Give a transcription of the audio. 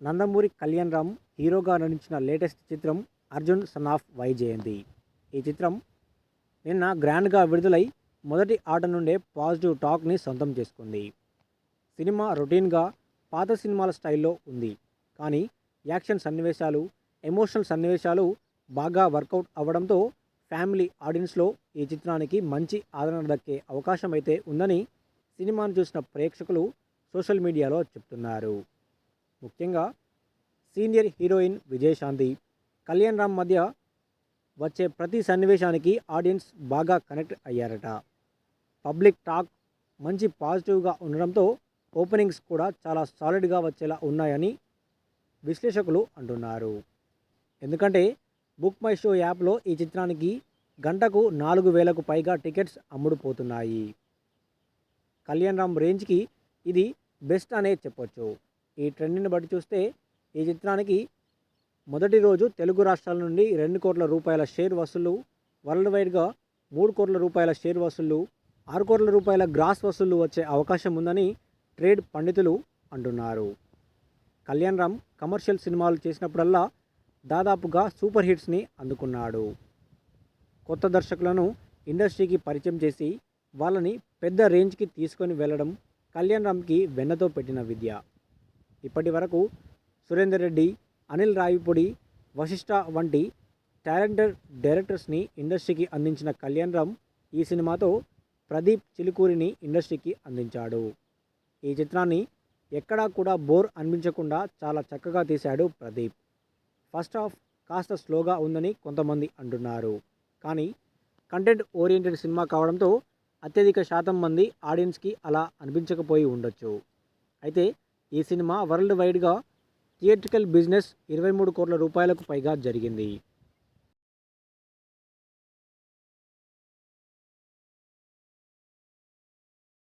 నందమూరి కళ్యాణ్ రామ్ హీరోగా నటించిన లేటెస్ట్ చిత్రం అర్జున్ సన్ ఆఫ్ వైజయంతి. ఈ చిత్రం నిన్న గ్రాండ్గా విడుదలై మొదటి ఆట నుండే పాజిటివ్ టాక్ని సొంతం చేసుకుంది. సినిమా రొటీన్గా పాత సినిమాల స్టైల్లో ఉంది. కానీ యాక్షన్ సన్నివేశాలు ఎమోషనల్ సన్నివేశాలు బాగా వర్కౌట్ అవ్వడంతో ఫ్యామిలీ ఆడియన్స్లో ఈ చిత్రానికి మంచి ఆదరణ దక్కే అవకాశం అయితే ఉందని సినిమాను చూసిన ప్రేక్షకులు సోషల్ మీడియాలో చెప్తున్నారు. ముఖ్యంగా సీనియర్ హీరోయిన్ విజయశాంతి కళ్యాణ్ రామ్ మధ్య వచ్చే ప్రతి సన్నివేశానికి ఆడియన్స్ బాగా కనెక్ట్ అయ్యారట. పబ్లిక్ టాక్ మంచి పాజిటివ్గా ఉండడంతో ఓపెనింగ్స్ కూడా చాలా సాలిడ్గా వచ్చేలా ఉన్నాయని విశ్లేషకులు అంటున్నారు. ఎందుకంటే బుక్ మై షో యాప్లో ఈ చిత్రానికి గంటకు నాలుగు వేలకు పైగా టికెట్స్ అమ్ముడుపోతున్నాయి. కళ్యాణ్ రామ్ రేంజ్కి ఇది బెస్ట్ అనే చెప్పొచ్చు. ఈ ట్రెండ్ని బట్టి చూస్తే ఈ చిత్రానికి మొదటి రోజు తెలుగు రాష్ట్రాల నుండి రెండు కోట్ల రూపాయల షేర్ వసూలు వరల్డ్ వైడ్గా మూడు కోట్ల రూపాయల షేర్ వసూలు ఆరు కోట్ల రూపాయల గ్రాస్ వసూళ్ళు వచ్చే అవకాశం ఉందని ట్రేడ్ పండితులు అంటున్నారు. కళ్యాణ్ రామ్ కమర్షియల్ సినిమాలు చేసినప్పుడల్లా దాదాపుగా సూపర్ హిట్స్ని అందుకున్నాడు. కొత్త దర్శకులను ఇండస్ట్రీకి పరిచయం చేసి వాళ్ళని పెద్ద రేంజ్కి తీసుకొని వెళ్ళడం కళ్యాణ్ రామ్కి వెన్నతో పెట్టిన విద్య. ఇప్పటి వరకు సురేందర్ రెడ్డి అనిల్ రావిపూడి వశిష్ట వంటి టాలెంటెడ్ డైరెక్టర్స్ని ఇండస్ట్రీకి అందించిన కళ్యాణ్ రామ్ ఈ సినిమాతో ప్రదీప్ చిలుకూరిని ఇండస్ట్రీకి అందించాడు. ఈ చిత్రాన్ని ఎక్కడా కూడా బోర్ అనిపించకుండా చాలా చక్కగా తీశాడు ప్రదీప్. ఫస్ట్ హాఫ్ కాస్త స్లోగా ఉందని కొంతమంది అంటున్నారు. కానీ కంటెంట్ ఓరియంటెడ్ సినిమా కావడంతో అత్యధిక శాతం మంది ఆడియన్స్కి అలా అనిపించకపోయి ఉండొచ్చు. అయితే ఈ సినిమా వరల్డ్ వైడ్గా థియేట్రికల్ బిజినెస్ ఇరవై మూడు కోట్ల రూపాయలకు పైగా జరిగింది.